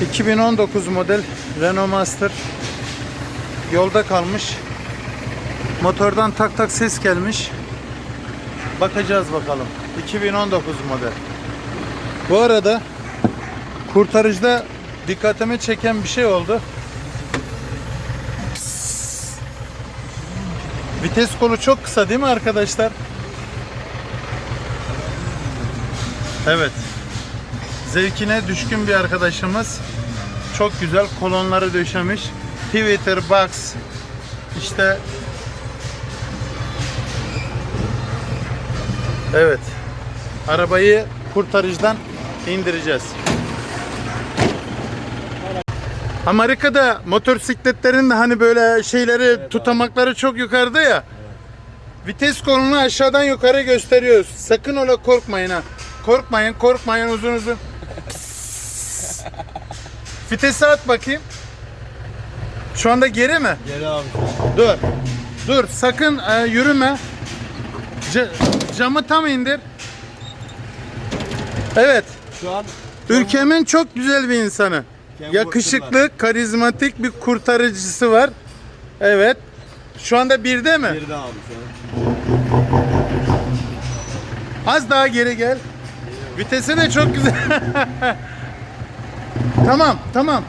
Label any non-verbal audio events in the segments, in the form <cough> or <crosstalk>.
2019 model Renault Master yolda kalmış. Motordan tak tak ses gelmiş. Bakacağız bakalım. 2019 model. Bu arada kurtarıcıda dikkatimi çeken bir şey oldu. Vites kolu çok kısa değil mi arkadaşlar? Evet. Zevkine düşkün bir arkadaşımız. Çok güzel kolonları döşemiş. Twitter box işte Evet. Arabayı kurtarıcıdan indireceğiz. Amerika'da motosikletlerin de hani böyle şeyleri tutamakları çok yukarıda ya. Vites kolunu aşağıdan yukarı gösteriyoruz. Sakın ola korkmayın ha. Korkmayın, korkmayın uzun uzun. Vitesi at bakayım. Şu anda geri mi? Geri abi. Dur. Dur, sakın e, yürüme. Ca- camı tam indir. Evet. Şu an Ülkemin çok güzel bir insanı. Yakışıklı, karizmatik bir kurtarıcısı var. Evet. Şu anda birde mi? geride abi şu an. Az daha geri gel. Vitesi de çok güzel. <laughs> tamam, tamam.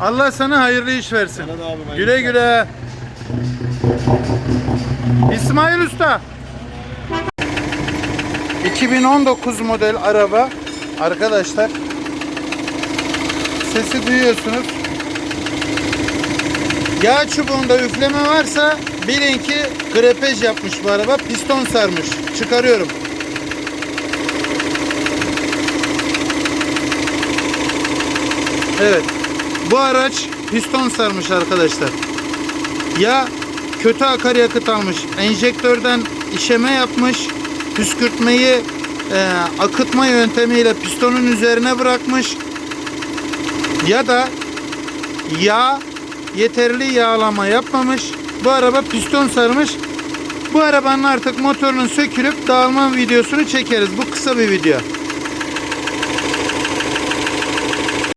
Allah sana hayırlı iş versin. Sana da abi, ben Güle güle. İsmail Usta. 2019 model araba arkadaşlar. Sesi duyuyorsunuz. Yağ çubuğunda üfleme varsa bilin ki grepej yapmış bu araba. Piston sarmış. Çıkarıyorum. Evet. Bu araç piston sarmış arkadaşlar. Ya kötü akaryakıt almış. Enjektörden işeme yapmış. Püskürtmeyi e, akıtma yöntemiyle pistonun üzerine bırakmış. Ya da yağ yeterli yağlama yapmamış. Bu araba piston sarmış. Bu arabanın artık motorunun sökülüp dağılma videosunu çekeriz. Bu kısa bir video.